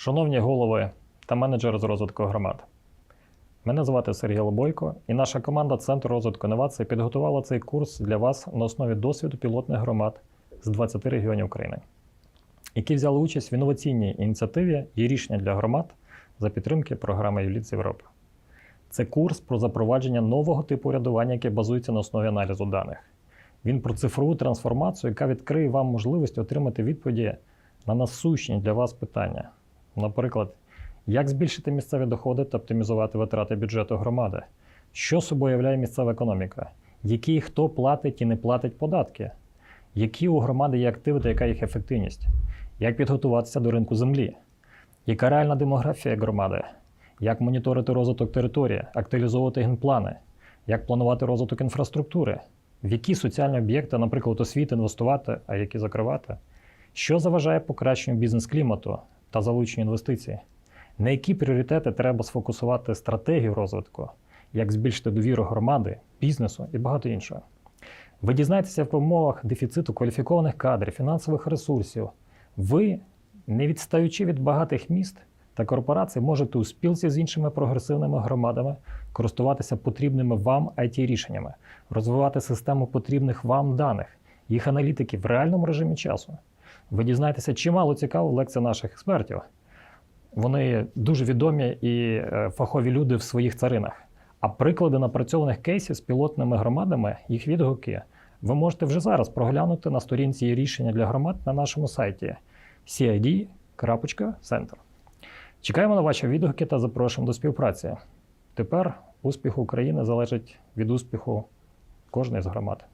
Шановні голови та менеджери з розвитку громад. Мене звати Сергій Лобойко, і наша команда Центру розвитку інновацій підготувала цей курс для вас на основі досвіду пілотних громад з 20 регіонів України, які взяли участь в інноваційній ініціативі і рішення для громад за підтримки програми Юліт Європи. Це курс про запровадження нового типу урядування, яке базується на основі аналізу даних. Він про цифрову трансформацію, яка відкриє вам можливість отримати відповіді на насущні для вас питання. Наприклад, як збільшити місцеві доходи та оптимізувати витрати бюджету громади? Що собою являє місцева економіка? Які і хто платить і не платить податки? Які у громади є активи та яка їх ефективність? Як підготуватися до ринку землі? Яка реальна демографія громади? Як моніторити розвиток території, актуалізовувати генплани? Як планувати розвиток інфраструктури? В які соціальні об'єкти, наприклад, освіти інвестувати, а які закривати? Що заважає покращенню бізнес-клімату та залученню інвестицій? На які пріоритети треба сфокусувати стратегію розвитку, як збільшити довіру громади, бізнесу і багато іншого. Ви дізнаєтеся в умовах дефіциту кваліфікованих кадрів, фінансових ресурсів. Ви, не відстаючи від багатих міст та корпорацій, можете у спілці з іншими прогресивними громадами користуватися потрібними вам it рішеннями, розвивати систему потрібних вам даних, їх аналітики в реальному режимі часу. Ви дізнаєтеся чимало цікаво в лекції наших експертів. Вони дуже відомі і е, фахові люди в своїх царинах. А приклади напрацьованих кейсів з пілотними громадами, їх відгуки, ви можете вже зараз проглянути на сторінці рішення для громад на нашому сайті cid.center. Чекаємо на ваші відгуки та запрошуємо до співпраці. Тепер успіх України залежить від успіху кожної з громад.